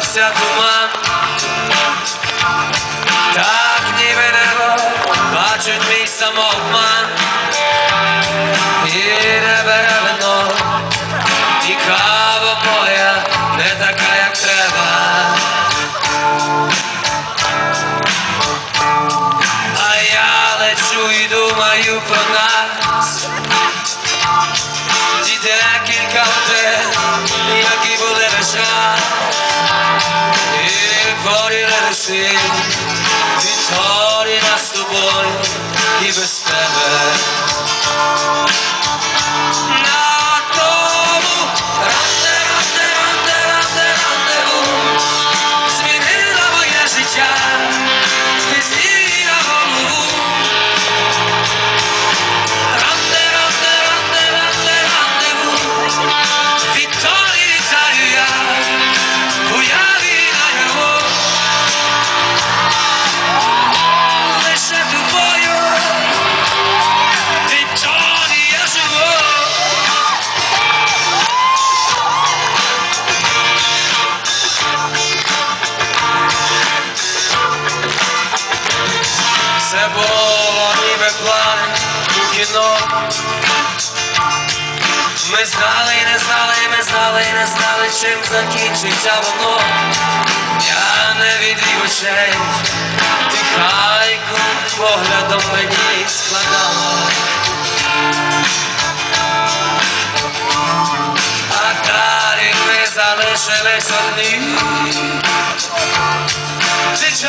здався туман, так ніби небо бачить мій самообман, і не і кава моя не така, як треба. А я лечу і думаю про нас. Ті Sensin Bir tarih nasıl boy Bir bestemez Це було ніби план у кіно. Ми знали не знали, ми знали не знали, чим закінчиться воно. Я не відвів очей, ти хайку поглядом мені складала. А далі ми залишились одні.